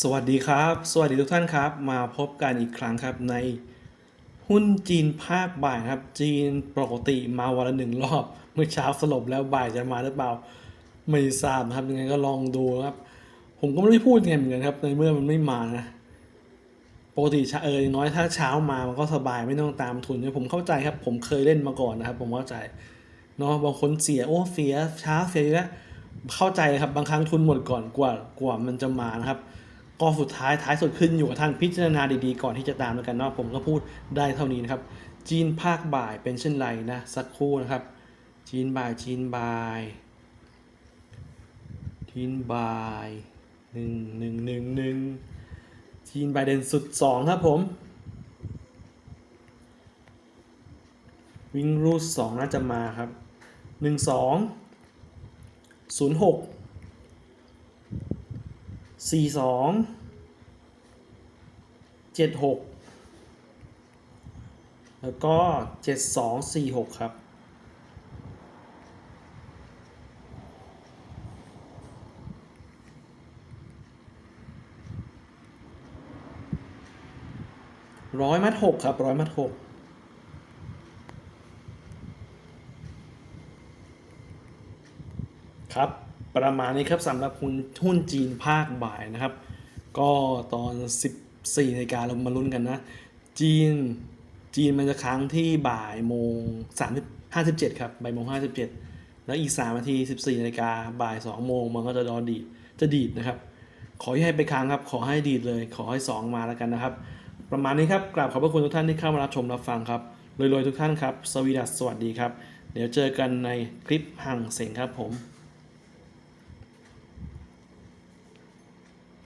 สวัสดีครับ สวัสดีทุกท่านครับ มาพบกันอีกครั้งครับในหุ้นจีนภาคบ่ายครับ จีนปกติมาวันละหนึ่งรอบ เมื่อเช้าสลบแล้วบ่ายจะมาหรือเปล่า ไม่ทราบนะครับยังไงก็ลองดูครับ ผมก็ไม่ได้พูดยังไงเหมือนกันครับในเมื่อมันไม่มานะปกติเช้าเอออย่างน้อยถ้าเช้ามามันก็สบายไม่ต้องตามทุนเนี่ยผมเข้าใจครับ ผมเคยเล่นมาก่อนนะครับ ผมเข้าใจเนาะบางคนเสียโอ้เสียช้าเสียแล้วเข้าใจครับบางครั้งทุนหมดก่อนกว่ากว่ามันจะมานะครับ ก็สุดท้ายท้ายสุดขึ้นอยู่กับท่านพิจารณาดีๆ ก่อนที่จะตามแล้วกันเนาะผมก็พูดได้เท่านี้นะครับ จีนภาคบ่ายเป็นเช่นไรนะ สักครู่นะครับ จีนบ่ายจีนบ่ายจีนบ่ายหนึ่งหนึ่งหนึ่งหนึ่งจีนบ่ายเด่นสุดสองครับผม วิ่งรูดสองน่าจะมาครับหนึ่งสองศูนย์หก สี่สองเจ็ดหกแล้วก็เจ็ดสองสี่หกครับร้อยมัดหกครับร้อยมัดหกครับ ประมาณนี้ครับสำหรับหุ้นหุ้นจีนภาคบ่ายนะครับ ก็ตอน 14นาฬิกาเรามาลุ้นกันนะ จีนจีนมันจะค้างที่บ่ายโมง3 57 ครับบ่ายโมง 57 แล้วอีก 3 นาที 14นาฬิกาบ่าย 2 โมงมันก็จะดอดีดจะดีดนะครับ ขอให้ไปค้างครับ ขอให้ดีดเลย ขอให้ 2 มาแล้วกันนะครับ ประมาณนี้ครับกราบขอบพระคุณทุกท่านที่เข้ามารับชมรับฟังครับรวยๆทุกท่านครับ สวีดัสสวัสดีครับ เดี๋ยวเจอกันในคลิปห่างเสียงครับผม